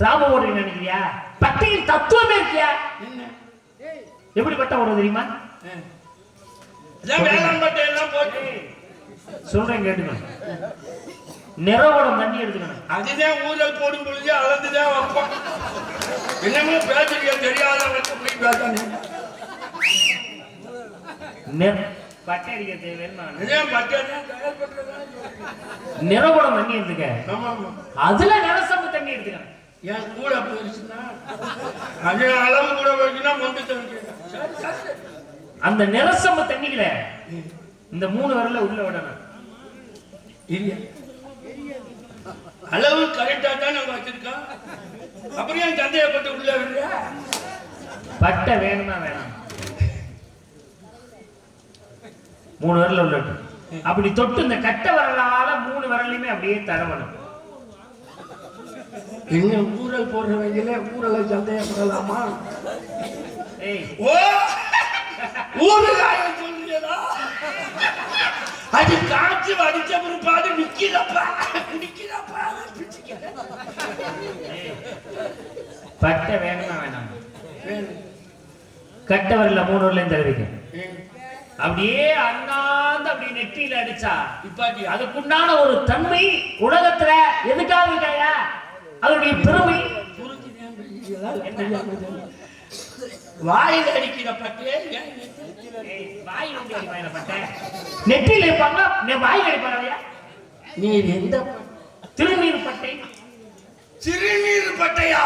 ராம ஓடுறீங்க நினைக்கிறியா? பட்டையின் தத்துவமே இருக்கியா? என்ன? எப்படி பட்டம் ஓடுறது தெரியுமா? பட்டை போட்டு. சொல்றேன் கேட்டுக்கணும் நிறவோடம் தண்ணி எடுத்துக்கணும் அதுதான் ஊழல் போடும் பொழுது அளந்துதான் வைப்போம் என்னமோ பேசுறீங்க தெரியாதவங்க போய் பேசானே நெ- பட்டை பட்டை தயார் பண்றதா நிறவோடம் தண்ணி எடுத்துக்க. அதுல நிறசம்பு தண்ணி எடுத்துக்கணும் என் கூட போயிருச்சுன்னா அது அளவு கூட போயிருச்சுன்னா மொண்டு அந்த நிறசம்பு தண்ணியில இந்த மூணு விரல உள்ள விடணும். இல்லையா அளவு கரெக்டா தான் நம்ம வச்சிருக்கோம். அப்புறம் ஏன் சந்தேகப்பட்டு உள்ள இல்லையா பட்டை வேணுமா வேணாம். மூணு விரல உள்ளட்டு அப்படி தொட்டு இந்த கட்ட விரலால மூணு விரலையுமே அப்படியே தடவணும். என்ன ஊரல் போடுறவங்களே ஊரலை சந்தேகப்படலாமா? சொல்லியதா அது காற்று வடிச்ச பிற்பாடு நிக்கிறப்பா நிக்கிறப்பா. பட்டை வேணுமா வேணாம்? வேணும். கட்ட விரல மூணு விரலையும் தடவிக்க ம். அப்படியே அண்ணாந்து அப்படியே நெற்றியில அடிச்சா இப்பாட்டி. அது அதுக்குண்டான ஒரு தன்மை இருக்காயா அதனுடைய பெருமை. வாயில அடிக்கிற பட்டே நெற்றியில இருப்பாங்க நீ வாய் அடிப்பாங்க நீ எந்த திருநீர் பட்டை. சிறுநீர் பட்டையா?